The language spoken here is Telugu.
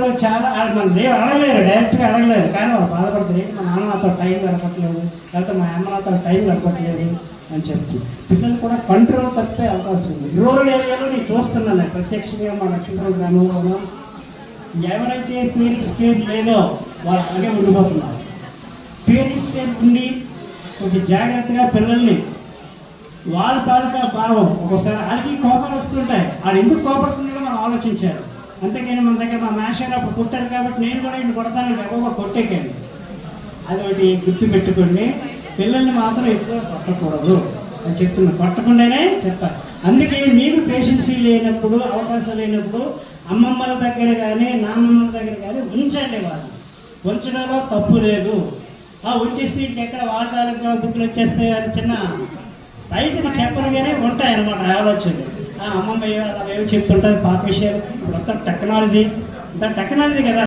అందరూ చాలా ఆ- మన దేవుడు అడగలేరు డైరెక్ట్గా అడగలేరు. కానీ వాళ్ళు బాధపడుతుంది మా నాన్న నాతో టైం గడపట్లేదు లేకపోతే మా అమ్మ నాతో టైం గడపట్లేదు అని చెప్పి. పిల్లలు కూడా కంట్రోల్ తప్పే అవకాశం ఉంది. రూరల్ ఏరియాలో నేను. చూస్తున్నాను ప్రత్యక్షంగా మా లక్ష్మీపురం గ్రామంలో ఎవరైతే పీరియడ్ స్టేజ్ లేదో వాళ్ళు అలాగే ఉండిపోతున్నారు. పీరింగ్ స్టేజ్ ఉండి కొంచెం జాగ్రత్తగా పిల్లల్ని వాళ్ళ తాలూకా భావం. ఒక్కోసారి వాళ్ళకి కోపాలు వస్తుంటాయి. వాళ్ళు ఎందుకు కోపడుతున్నాడో మనం ఆలోచించారు అంతేకాని మన దగ్గర మా మాస్టర్ అప్పుడు కొట్టారు కాబట్టి నేను కూడా ఇంటి కొడతాను ఎక్కువగా కొట్టేకండి. అది ఒకటి గుర్తు పెట్టుకోండి పిల్లల్ని మాత్రం ఎక్కువ కొట్టకూడదు అని చెప్తున్నా. కొట్టకుండానే చెప్పాలి. అందుకే మీకు పేషెన్సీ లేనప్పుడు అవకాశం లేనప్పుడు అమ్మమ్మల దగ్గర కానీ నాన్నమ్మల దగ్గర కానీ ఉంచండి వాళ్ళు. ఉంచడంలో తప్పు లేదు. ఆ వచ్చేస్తే ఎక్కడ వాతావరణ గుర్తులు వచ్చేస్తాయి అని చిన్న బయటకు చెప్పరుగానే ఉంటాయి అన్నమాట ఆలోచనలు. అమ్మమ్మ ఏవో అలా చెప్తుంటారు పాత విషయాలు. మొత్తం టెక్నాలజీ అంతా టెక్నాలజీ కదా.